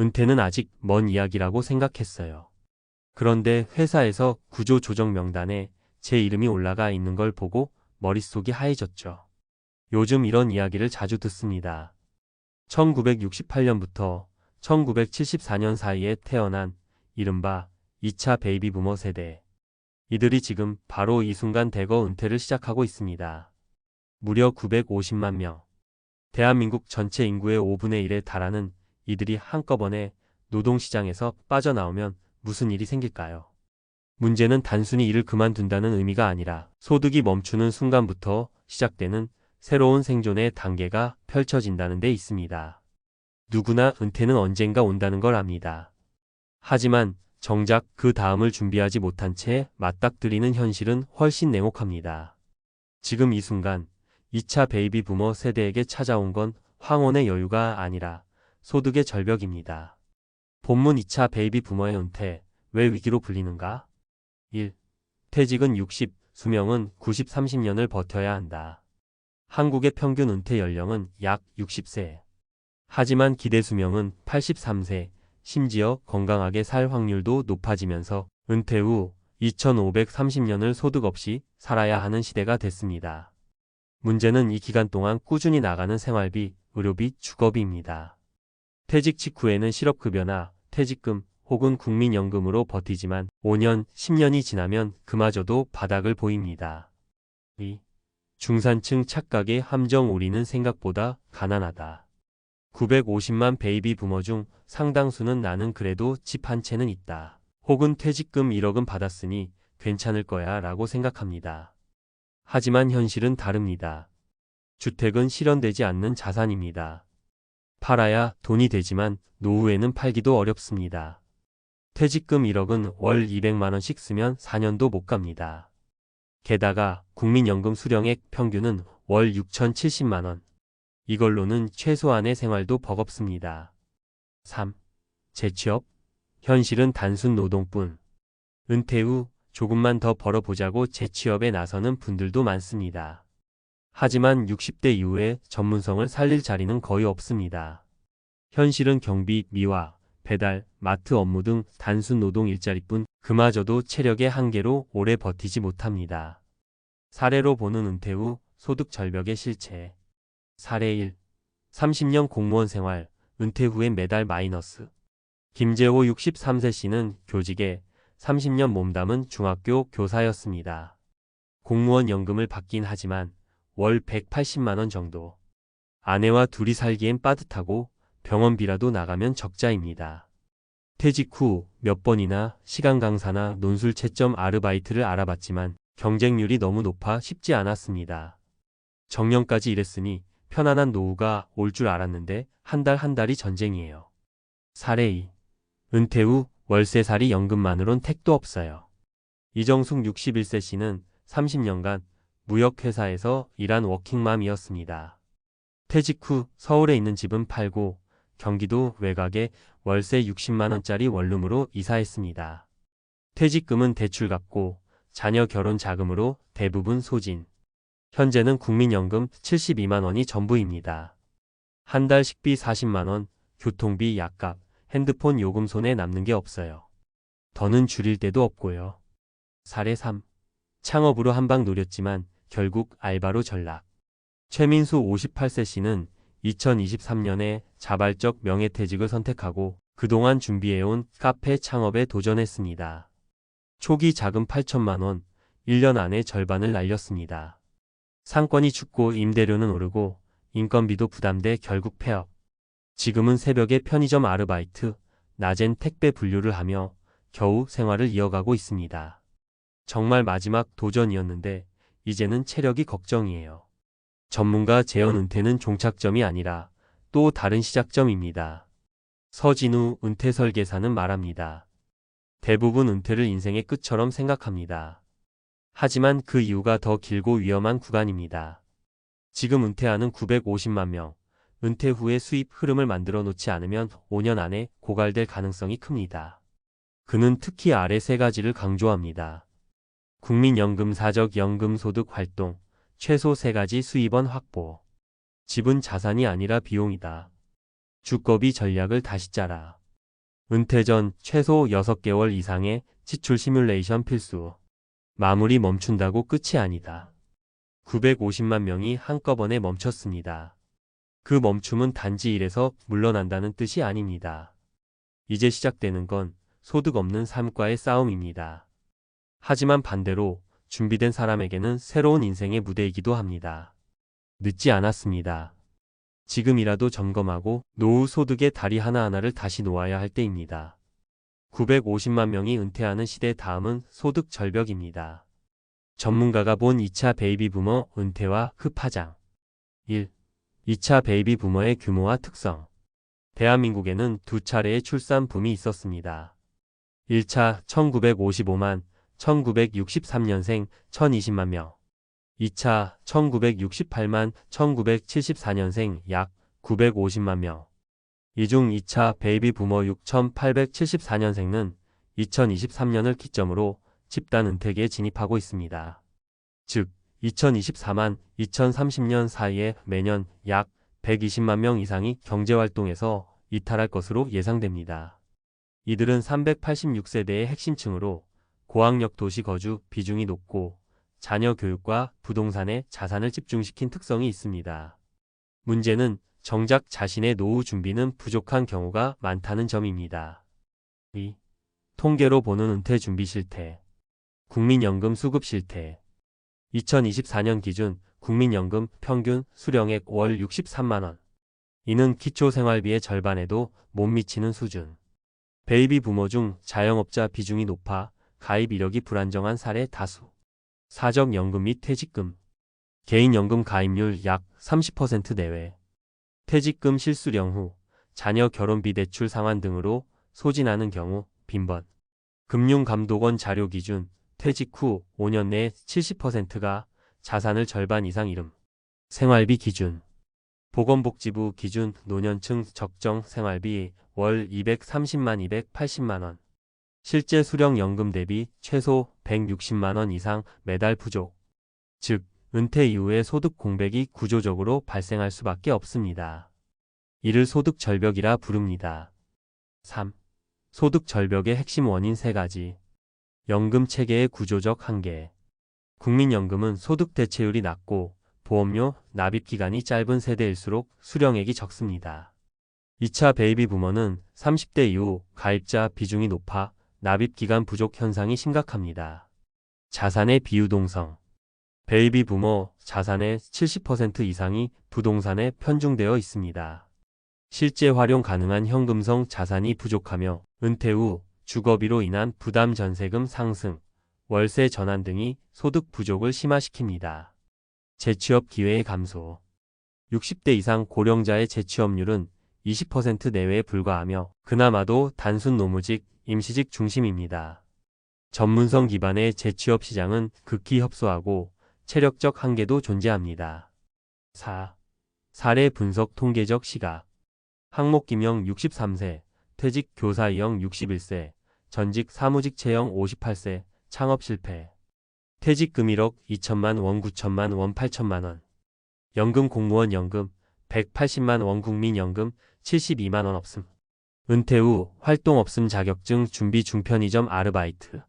은퇴는 아직 먼 이야기라고 생각했어요. 그런데 회사에서 구조조정 명단에 제 이름이 올라가 있는 걸 보고 머릿속이 하얘졌죠. 요즘 이런 이야기를 자주 듣습니다. 1968년부터 1974년 사이에 태어난 이른바 2차 베이비 부머 세대. 이들이 지금 바로 이 순간 대거 은퇴를 시작하고 있습니다. 무려 950만 명. 대한민국 전체 인구의 5분의 1에 달하는 이들이 한꺼번에 노동시장에서 빠져나오면 무슨 일이 생길까요? 문제는 단순히 일을 그만둔다는 의미가 아니라 소득이 멈추는 순간부터 시작되는 새로운 생존의 단계가 펼쳐진다는 데 있습니다. 누구나 은퇴는 언젠가 온다는 걸 압니다. 하지만 정작 그 다음을 준비하지 못한 채 맞닥뜨리는 현실은 훨씬 냉혹합니다. 지금 이 순간 2차 베이비 부머 세대에게 찾아온 건 황혼의 여유가 아니라 소득의 절벽입니다. 본문 2차 베이비 부머의 은퇴, 왜 위기로 불리는가? 1. 퇴직은 60, 수명은 90, 30년을 버텨야 한다. 한국의 평균 은퇴 연령은 약 60세. 하지만 기대 수명은 83세, 심지어 건강하게 살 확률도 높아지면서 은퇴 후 2530년을 소득 없이 살아야 하는 시대가 됐습니다. 문제는 이 기간 동안 꾸준히 나가는 생활비, 의료비, 주거비입니다. 퇴직 직후에는 실업급여나 퇴직금 혹은 국민연금으로 버티지만 5년, 10년이 지나면 그마저도 바닥을 보입니다. 2. 중산층 착각의 함정 우리는 생각보다 가난하다. 950만 베이비 부머 중 상당수는 나는 그래도 집 한 채는 있다. 혹은 퇴직금 1억은 받았으니 괜찮을 거야 라고 생각합니다. 하지만 현실은 다릅니다. 주택은 실현되지 않는 자산입니다. 팔아야 돈이 되지만 노후에는 팔기도 어렵습니다. 퇴직금 1억은 월 200만원씩 쓰면 4년도 못 갑니다. 게다가 국민연금 수령액 평균은 월 6,070만원. 이걸로는 최소한의 생활도 버겁습니다. 3. 재취업? 현실은 단순 노동뿐. 은퇴 후 조금만 더 벌어보자고 재취업에 나서는 분들도 많습니다. 하지만 60대 이후에 전문성을 살릴 자리는 거의 없습니다. 현실은 경비, 미화, 배달, 마트 업무 등 단순 노동 일자리뿐 그마저도 체력의 한계로 오래 버티지 못합니다. 사례로 보는 은퇴 후 소득 절벽의 실체. 사례 1. 30년 공무원 생활, 은퇴 후에 매달 마이너스. 김재호 63세 씨는 교직에 30년 몸담은 중학교 교사였습니다. 공무원 연금을 받긴 하지만 월 180만원 정도. 아내와 둘이 살기엔 빠듯하고 병원비라도 나가면 적자입니다. 퇴직 후 몇 번이나 시간 강사나 논술 채점 아르바이트를 알아봤지만 경쟁률이 너무 높아 쉽지 않았습니다. 정년까지 일했으니 편안한 노후가 올 줄 알았는데 한 달한 달이 전쟁이에요. 사례 2. 은퇴 후 월세살이 연금만으론 택도 없어요. 이정숙 61세 씨는 30년간 무역회사에서 일한 워킹맘이었습니다. 퇴직 후 서울에 있는 집은 팔고 경기도 외곽에 월세 60만원짜리 원룸으로 이사했습니다. 퇴직금은 대출 갚고 자녀 결혼 자금으로 대부분 소진. 현재는 국민연금 72만원이 전부입니다. 한 달 식비 40만원, 교통비 약값, 핸드폰 요금 손에 남는 게 없어요. 더는 줄일 데도 없고요. 사례 3. 창업으로 한방 노렸지만 결국 알바로 전락. 최민수 58세 씨는 2023년에 자발적 명예퇴직을 선택하고 그동안 준비해온 카페 창업에 도전했습니다. 초기 자금 8천만 원, 1년 안에 절반을 날렸습니다. 상권이 죽고 임대료는 오르고 인건비도 부담돼 결국 폐업. 지금은 새벽에 편의점 아르바이트, 낮엔 택배 분류를 하며 겨우 생활을 이어가고 있습니다. 정말 마지막 도전이었는데 이제는 체력이 걱정이에요. 전문가 재현 은퇴는 종착점이 아니라 또 다른 시작점입니다. 서진우 은퇴 설계사는 말합니다. 대부분 은퇴를 인생의 끝처럼 생각합니다. 하지만 그 이유가 더 길고 위험한 구간입니다. 지금 은퇴하는 950만 명, 은퇴 후의 수입 흐름을 만들어 놓지 않으면 5년 안에 고갈될 가능성이 큽니다. 그는 특히 아래 세 가지를 강조합니다. 국민연금 사적 연금 소득 활동, 최소 세 가지 수입원 확보. 집은 자산이 아니라 비용이다. 주거비 전략을 다시 짜라. 은퇴 전 최소 6개월 이상의 지출 시뮬레이션 필수. 마무리 멈춘다고 끝이 아니다. 950만 명이 한꺼번에 멈췄습니다. 그 멈춤은 단지 일에서 물러난다는 뜻이 아닙니다. 이제 시작되는 건 소득 없는 삶과의 싸움입니다. 하지만 반대로 준비된 사람에게는 새로운 인생의 무대이기도 합니다. 늦지 않았습니다. 지금이라도 점검하고 노후 소득의 다리 하나하나를 다시 놓아야 할 때입니다. 950만 명이 은퇴하는 시대 다음은 소득 절벽입니다. 전문가가 본 2차 베이비 부머 은퇴와 흡파장 1. 2차 베이비 부머의 규모와 특성 대한민국에는 두 차례의 출산 붐이 있었습니다. 1차 1955만 1963년생 1020만 명 2차 1968만 1974년생 약 950만 명. 이중 2차 베이비 부머 6874년생은 2023년을 기점으로 집단 은퇴기에 진입하고 있습니다. 즉, 2024만 2030년 사이에 매년 약 120만 명 이상이 경제활동에서 이탈할 것으로 예상됩니다. 이들은 386세대의 핵심층으로 고학력 도시 거주 비중이 높고 자녀 교육과 부동산에 자산을 집중시킨 특성이 있습니다. 문제는 정작 자신의 노후 준비는 부족한 경우가 많다는 점입니다. 2. 통계로 보는 은퇴 준비 실태. 국민연금 수급 실태. 2024년 기준 국민연금 평균 수령액 월 63만원. 이는 기초생활비의 절반에도 못 미치는 수준. 베이비 부모 중 자영업자 비중이 높아 가입 이력이 불안정한 사례 다수. 사적연금 및 퇴직금, 개인연금 가입률 약 30% 내외, 퇴직금 실수령 후 자녀 결혼비 대출 상환 등으로 소진하는 경우 빈번, 금융감독원 자료 기준 퇴직 후 5년 내 70%가 자산을 절반 이상 잃음, 생활비 기준, 보건복지부 기준 노년층 적정 생활비 월 230만 280만 원, 실제 수령 연금 대비 최소 160만 원 이상 매달 부족. 즉, 은퇴 이후에 소득 공백이 구조적으로 발생할 수밖에 없습니다. 이를 소득 절벽이라 부릅니다. 3. 소득 절벽의 핵심 원인 세 가지. 연금 체계의 구조적 한계. 국민연금은 소득 대체율이 낮고 보험료 납입 기간이 짧은 세대일수록 수령액이 적습니다. 2차 베이비 부머는 30대 이후 가입자 비중이 높아 납입 기간 부족 현상이 심각합니다. 자산의 비유동성. 베이비 부머 자산의 70% 이상이 부동산에 편중되어 있습니다. 실제 활용 가능한 현금성 자산이 부족하며 은퇴 후 주거비로 인한 부담 전세금 상승, 월세 전환 등이 소득 부족을 심화시킵니다. 재취업 기회의 감소. 60대 이상 고령자의 재취업률은 20% 내외에 불과하며 그나마도 단순 노무직, 임시직 중심입니다. 전문성 기반의 재취업 시장은 극히 협소하고 체력적 한계도 존재합니다. 4. 사례 분석 통계적 시각 항목 김영 63세, 퇴직 교사 이영 61세, 전직 사무직 채영 58세, 창업 실패. 퇴직금 1억 2천만 원 9천만 원 8천만 원. 연금 공무원 연금 180만 원 국민연금 72만 원 없음. 은퇴 후 활동 없음 자격증 준비 중 편의점 아르바이트.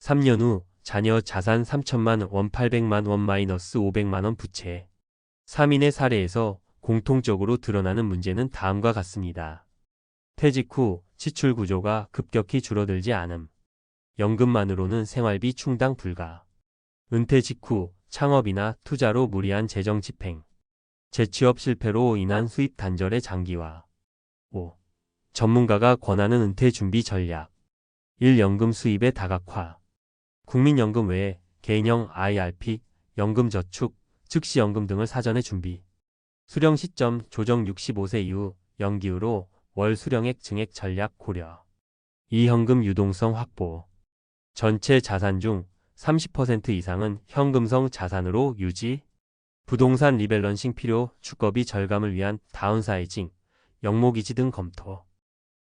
3년 후 자녀 자산 3천만 원 800만 원 마이너스 500만 원 부채. 3인의 사례에서 공통적으로 드러나는 문제는 다음과 같습니다. 퇴직 후 지출 구조가 급격히 줄어들지 않음. 연금만으로는 생활비 충당 불가. 은퇴 직후 창업이나 투자로 무리한 재정 집행. 재취업 실패로 인한 수입 단절의 장기화. 5. 전문가가 권하는 은퇴 준비 전략. 1. 연금 수입의 다각화. 국민연금 외에 개인형 IRP, 연금저축, 즉시연금 등을 사전에 준비. 수령 시점 조정 65세 이후 연기후로 월 수령액 증액 전략 고려. 2. 현금 유동성 확보. 전체 자산 중 30% 이상은 현금성 자산으로 유지. 부동산 리밸런싱 필요 주거비 절감을 위한 다운사이징, 영목이지 등 검토.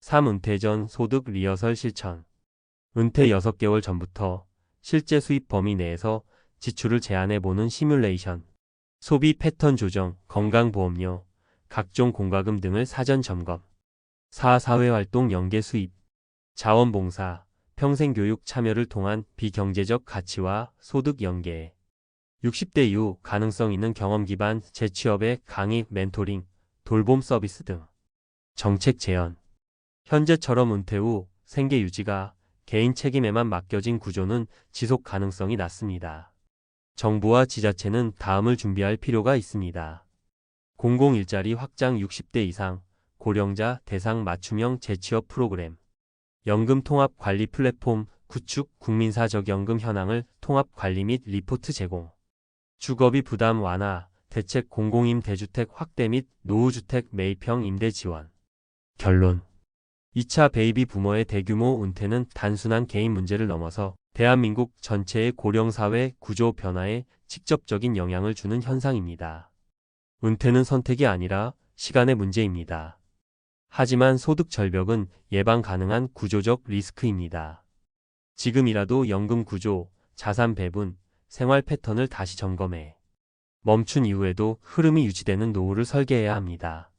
3. 은퇴 전 소득 리허설 실천. 은퇴 6개월 전부터 실제 수입 범위 내에서 지출을 제한해 보는 시뮬레이션. 소비 패턴 조정, 건강보험료, 각종 공과금 등을 사전 점검. 4. 사회활동 연계 수입. 자원봉사, 평생교육 참여를 통한 비경제적 가치와 소득 연계, 60대 이후 가능성 있는 경험 기반 재취업의 강의, 멘토링, 돌봄 서비스 등 정책 제언. 현재처럼 은퇴 후 생계 유지가 개인 책임에만 맡겨진 구조는 지속 가능성이 낮습니다. 정부와 지자체는 다음을 준비할 필요가 있습니다. 공공 일자리 확장 60대 이상 고령자 대상 맞춤형 재취업 프로그램 연금 통합 관리 플랫폼 구축 국민사적 연금 현황을 통합 관리 및 리포트 제공 주거비 부담 완화 대책 공공임 대주택 확대 및 노후주택 매입형 임대 지원 결론 2차 베이비 부머의 대규모 은퇴는 단순한 개인 문제를 넘어서 대한민국 전체의 고령사회 구조 변화에 직접적인 영향을 주는 현상입니다. 은퇴는 선택이 아니라 시간의 문제입니다. 하지만 소득 절벽은 예방 가능한 구조적 리스크입니다. 지금이라도 연금 구조, 자산 배분, 생활 패턴을 다시 점검해 멈춘 이후에도 흐름이 유지되는 노후를 설계해야 합니다.